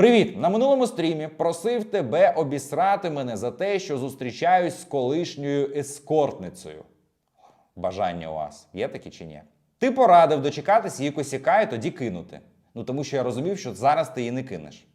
Привіт! На минулому стрімі просив тебе обісрати мене за те, що зустрічаюсь з колишньою ескортницею. Бажання у вас є такі чи ні? Ти порадив дочекатись її косяка і тоді кинути. Ну тому що я розумів, що зараз ти її не кинеш.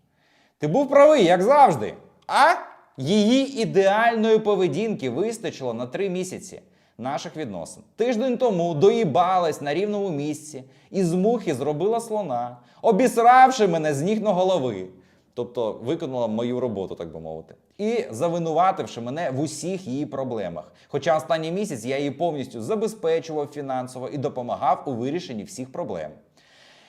Ти був правий, як завжди. А її ідеальної поведінки вистачило на три місяці наших відносин. Тиждень тому доїбалась на рівному місці і з мухи зробила слона, обісравши мене з ніг на голови. Тобто виконала мою роботу, так би мовити, і завинувативши мене в усіх її проблемах. Хоча останній місяць я її повністю забезпечував фінансово і допомагав у вирішенні всіх проблем.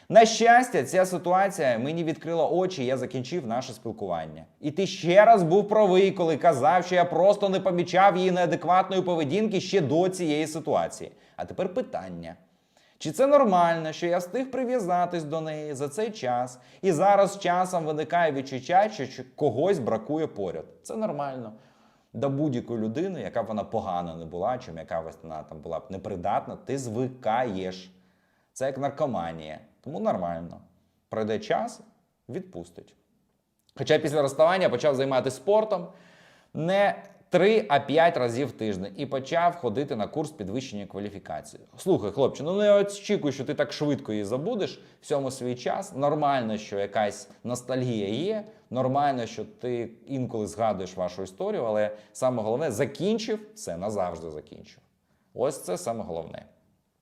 На щастя, ця ситуація мені відкрила очі, і я закінчив наше спілкування. І ти ще раз був правий, коли казав, що я просто не помічав її неадекватної поведінки ще до цієї ситуації. А тепер питання. Чи це нормально, що я встиг прив'язатись до неї за цей час, і зараз часом виникає відчуття, що когось бракує поряд? Це нормально. До будь-якої людини, яка б вона погана не була, чим яка вона там була б непридатна, ти звикаєш. Це як наркоманія. Тому нормально. Пройде час, відпустить. Хоча після розставання почав займатися спортом не 3, а 5 разів в тиждень і почав ходити на курс підвищення кваліфікації. Слухай, хлопче, ну не очікуй, що ти так швидко її забудеш всьому свій час. Нормально, що якась ностальгія є. Нормально, що ти інколи згадуєш вашу історію, але саме головне закінчив все назавжди закінчив. Ось це саме головне.